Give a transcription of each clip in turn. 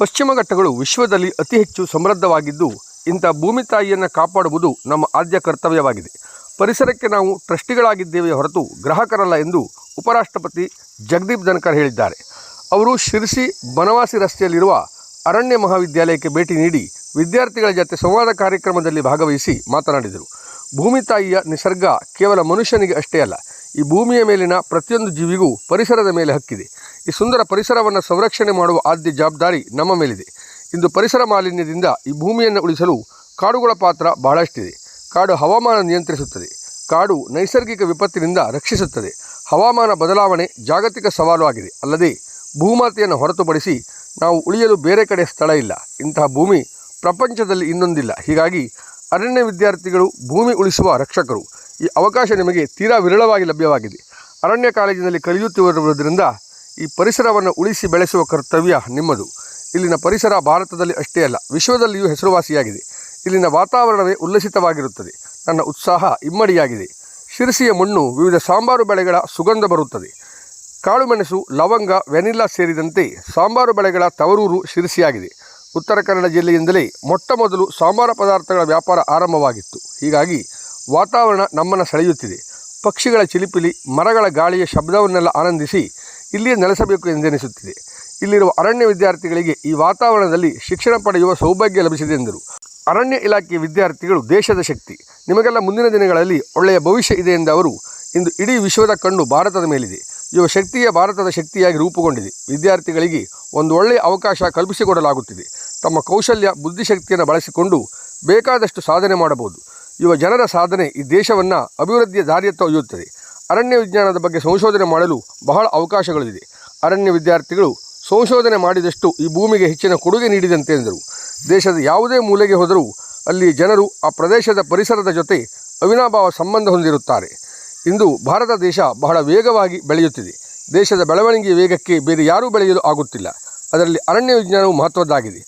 ಪಶ್ಚಿಮ ಘಟ್ಟಗಳು ವಿಶ್ವದಲ್ಲಿ ಅತಿ ಹೆಚ್ಚು ಸಮೃದ್ಧವಾಗಿದ್ದು, ಇಂಥ ಭೂಮಿ ತಾಯಿಯನ್ನು ಕಾಪಾಡುವುದು ನಮ್ಮ ಆದ್ಯ ಕರ್ತವ್ಯವಾಗಿದೆ. ಪರಿಸರಕ್ಕೆ ನಾವು ಟ್ರಸ್ಟಿಗಳಾಗಿದ್ದೇವೆ ಹೊರತು ಗ್ರಾಹಕರಲ್ಲ ಎಂದು ಉಪರಾಷ್ಟ್ರಪತಿ ಜಗದೀಪ್ ಧನ್ಕರ್ ಹೇಳಿದ್ದಾರೆ. ಅವರು ಶಿರ್ಸಿ ಬನವಾಸಿ ರಸ್ತೆಯಲ್ಲಿರುವ ಅರಣ್ಯ ಮಹಾವಿದ್ಯಾಲಯಕ್ಕೆ ಭೇಟಿ ನೀಡಿ ವಿದ್ಯಾರ್ಥಿಗಳ ಜೊತೆ ಸಂವಾದ ಕಾರ್ಯಕ್ರಮದಲ್ಲಿ ಭಾಗವಹಿಸಿ ಮಾತನಾಡಿದರು. ಭೂಮಿ ತಾಯಿಯ ನಿಸರ್ಗ ಕೇವಲ ಮನುಷ್ಯನಿಗೆ ಅಷ್ಟೇ ಅಲ್ಲ, ಈ ಭೂಮಿಯ ಮೇಲಿನ ಪ್ರತಿಯೊಂದು ಜೀವಿಗೂ ಪರಿಸರದ ಮೇಲೆ ಹಕ್ಕಿದೆ. ಈ ಸುಂದರ ಪರಿಸರವನ್ನು ಸಂರಕ್ಷಣೆ ಮಾಡುವ ಆದ್ಯ ಜವಾಬ್ದಾರಿ ನಮ್ಮ ಮೇಲಿದೆ. ಇಂದು ಪರಿಸರ ಮಾಲಿನ್ಯದಿಂದ ಈ ಭೂಮಿಯನ್ನು ಉಳಿಸಲು ಕಾಡುಗಳ ಪಾತ್ರ ಬಹಳಷ್ಟಿದೆ. ಕಾಡು ಹವಾಮಾನ ನಿಯಂತ್ರಿಸುತ್ತದೆ. ಕಾಡು ನೈಸರ್ಗಿಕ ವಿಪತ್ತಿನಿಂದ ರಕ್ಷಿಸುತ್ತದೆ. ಹವಾಮಾನ ಬದಲಾವಣೆ ಜಾಗತಿಕ ಸವಾಲು ಆಗಿದೆ. ಅಲ್ಲದೆ ಭೂಮಾತೆಯನ್ನು ಹೊರತುಪಡಿಸಿ ನಾವು ಉಳಿಯಲು ಬೇರೆ ಕಡೆ ಸ್ಥಳ ಇಲ್ಲ. ಇಂತಹ ಭೂಮಿ ಪ್ರಪಂಚದಲ್ಲಿ ಇನ್ನೊಂದಿಲ್ಲ. ಹೀಗಾಗಿ ಅರಣ್ಯ ವಿದ್ಯಾರ್ಥಿಗಳು ಭೂಮಿ ಉಳಿಸುವ ರಕ್ಷಕರು. ಈ ಅವಕಾಶ ನಿಮಗೆ ತೀರಾ ವಿರಳವಾಗಿ ಲಭ್ಯವಾಗಿದೆ. ಅರಣ್ಯ ಕಾಲೇಜಿನಲ್ಲಿ ಕಲಿಯುತ್ತಿರುವುದರಿಂದ ಈ ಪರಿಸರವನ್ನು ಉಳಿಸಿ ಬೆಳೆಸುವ ಕರ್ತವ್ಯ ನಿಮ್ಮದು. ಇಲ್ಲಿನ ಪರಿಸರ ಭಾರತದಲ್ಲಿ ಅಷ್ಟೇ ಅಲ್ಲ, ವಿಶ್ವದಲ್ಲಿಯೂ ಹೆಸರುವಾಸಿಯಾಗಿದೆ. ಇಲ್ಲಿನ ವಾತಾವರಣವೇ ಉಲ್ಲಸಿತವಾಗಿರುತ್ತದೆ. ನನ್ನ ಉತ್ಸಾಹ ಇಮ್ಮಡಿಯಾಗಿದೆ. ಶಿರಸಿಯ ಮಣ್ಣು ವಿವಿಧ ಸಾಂಬಾರು ಬೆಳೆಗಳ ಸುಗಂಧ ಬರುತ್ತದೆ. ಕಾಳುಮೆಣಸು, ಲವಂಗ, ವೆನಿಲ್ಲಾ ಸೇರಿದಂತೆ ಸಾಂಬಾರು ಬೆಳೆಗಳ ತವರೂರು ಶಿರಸಿಯಾಗಿದೆ. ಉತ್ತರ ಕನ್ನಡ ಜಿಲ್ಲೆಯಿಂದಲೇ ಮೊಟ್ಟ ಮೊದಲು ಸಾಂಬಾರ ಪದಾರ್ಥಗಳ ವ್ಯಾಪಾರ ಆರಂಭವಾಗಿತ್ತು. ಹೀಗಾಗಿ ವಾತಾವರಣ ನಮ್ಮನ್ನು ಸೆಳೆಯುತ್ತಿದೆ. ಪಕ್ಷಿಗಳ ಚಿಲಿಪಿಲಿ, ಮರಗಳ ಗಾಳಿಯ ಶಬ್ದವನ್ನೆಲ್ಲ ಆನಂದಿಸಿ ಇಲ್ಲಿಯೇ ನೆಲೆಸಬೇಕು ಎಂದೆನಿಸುತ್ತಿದೆ. ಇಲ್ಲಿರುವ ಅರಣ್ಯ ವಿದ್ಯಾರ್ಥಿಗಳಿಗೆ ಈ ವಾತಾವರಣದಲ್ಲಿ ಶಿಕ್ಷಣ ಪಡೆಯುವ ಸೌಭಾಗ್ಯ ಲಭಿಸಿದೆ ಎಂದರು. ಅರಣ್ಯ ಇಲಾಖೆಯ ವಿದ್ಯಾರ್ಥಿಗಳು ದೇಶದ ಶಕ್ತಿ. ನಿಮಗೆಲ್ಲ ಮುಂದಿನ ದಿನಗಳಲ್ಲಿ ಒಳ್ಳೆಯ ಭವಿಷ್ಯ ಇದೆ ಎಂದ ಅವರು, ಇಂದು ಇಡೀ ವಿಶ್ವದ ಕಣ್ಣು ಭಾರತದ ಮೇಲಿದೆ. ಯುವ ಶಕ್ತಿಯ ಭಾರತದ ಶಕ್ತಿಯಾಗಿ ರೂಪುಗೊಂಡಿದೆ. ವಿದ್ಯಾರ್ಥಿಗಳಿಗೆ ಒಂದು ಒಳ್ಳೆಯ ಅವಕಾಶ ಕಲ್ಪಿಸಿಕೊಡಲಾಗುತ್ತಿದೆ. ತಮ್ಮ ಕೌಶಲ್ಯ, ಬುದ್ಧಿಶಕ್ತಿಯನ್ನು ಬಳಸಿಕೊಂಡು ಬೇಕಾದಷ್ಟು ಸಾಧನೆ ಮಾಡಬಹುದು. ಯುವ ಜನರ ಸಾಧನೆ ಈ ದೇಶವನ್ನು ಅಭಿವೃದ್ಧಿಯ ದಾರಿಯತ್ತ ಒಯ್ಯುತ್ತದೆ. ಅರಣ್ಯ ವಿಜ್ಞಾನದ ಬಗ್ಗೆ ಸಂಶೋಧನೆ ಮಾಡಲು ಬಹಳ ಅವಕಾಶಗಳಿದೆ. ಅರಣ್ಯ ವಿದ್ಯಾರ್ಥಿಗಳು ಸಂಶೋಧನೆ ಮಾಡಿದಷ್ಟು ಈ ಭೂಮಿಗೆ ಹೆಚ್ಚಿನ ಕೊಡುಗೆ ನೀಡಿದಂತೆ ಎಂದರು. ದೇಶದ ಯಾವುದೇ ಮೂಲೆಗೆ ಹೋದರೂ ಅಲ್ಲಿ ಜನರು ಆ ಪ್ರದೇಶದ ಪರಿಸರದ ಜೊತೆ ಅವಿನಾಭಾವ ಸಂಬಂಧ ಹೊಂದಿರುತ್ತಾರೆ. ಇಂದು ಭಾರತ ದೇಶ ಬಹಳ ವೇಗವಾಗಿ ಬೆಳೆಯುತ್ತಿದೆ. ದೇಶದ ಬೆಳವಣಿಗೆಯ ವೇಗಕ್ಕೆ ಬೇರೆ ಯಾರೂ ಬೆಳೆಯಲು ಆಗುತ್ತಿಲ್ಲ. ಅದರಲ್ಲಿ ಅರಣ್ಯ ವಿಜ್ಞಾನವು ಮಹತ್ವದ್ದಾಗಿದೆ.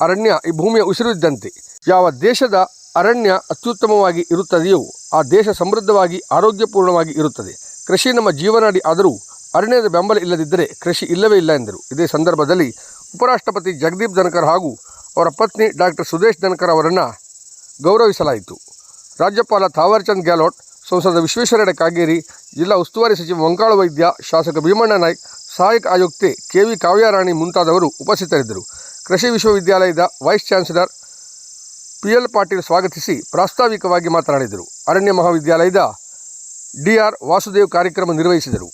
ಅರಣ್ಯ ಈ ಭೂಮಿಯ ಉಸಿರಿದ್ದಂತೆ ಯಾವ ದೇಶದ ಅರಣ್ಯ ಅತ್ಯುತ್ತಮವಾಗಿ ಇರುತ್ತದೆಯೋ, ಆ ದೇಶ ಸಮೃದ್ಧವಾಗಿ, ಆರೋಗ್ಯಪೂರ್ಣವಾಗಿ ಇರುತ್ತದೆ. ಕೃಷಿ ನಮ್ಮ ಜೀವನಾಡಿ ಆದರೂ ಅರಣ್ಯದ ಬೆಂಬಲ ಇಲ್ಲದಿದ್ದರೆ ಕೃಷಿ ಇಲ್ಲವೇ ಇಲ್ಲ ಎಂದರು. ಇದೇ ಸಂದರ್ಭದಲ್ಲಿ ಉಪರಾಷ್ಟ್ರಪತಿ ಜಗದೀಪ್ ಧನ್ಕರ್ ಹಾಗೂ ಅವರ ಪತ್ನಿ ಡಾಕ್ಟರ್ ಸುದೇಶ್ ಧನ್ಕರ್ ಅವರನ್ನು ಗೌರವಿಸಲಾಯಿತು. ರಾಜ್ಯಪಾಲ ಥಾವರ್ಚಂದ್ ಗೆಹ್ಲೋಟ್ ಸಂಸದ ವಿಶ್ವೇಶ್ವರ ಕಾಗೇರಿ, ಜಿಲ್ಲಾ ಉಸ್ತುವಾರಿ ಸಚಿವ ವಂಕಾಳ ವೈದ್ಯ, ಶಾಸಕ ಭೀಮಣ್ಣ ನಾಯ್ಕ್, ಸಹಾಯಕ ಆಯುಕ್ತೆ ಕೆ ವಿ ಕಾವ್ಯಾರಾಣಿ ಮುಂತಾದವರು ಉಪಸ್ಥಿತರಿದ್ದರು. ಕೃಷಿ ವಿಶ್ವವಿದ್ಯಾಲಯದ vice chancellor P L Patil ಸ್ವಾಗತಿಸಿ ಪ್ರಾಸ್ತಾವಿಕವಾಗಿ ಮಾತನಾಡಿದರು. ಅರಣ್ಯ ಮಹಾವಿದ್ಯಾಲಯದ ಡಿಆರ್ ವಾಸುದೇವ್ ಕಾರ್ಯಕ್ರಮ ನಿರ್ವಹಿಸಿದರು.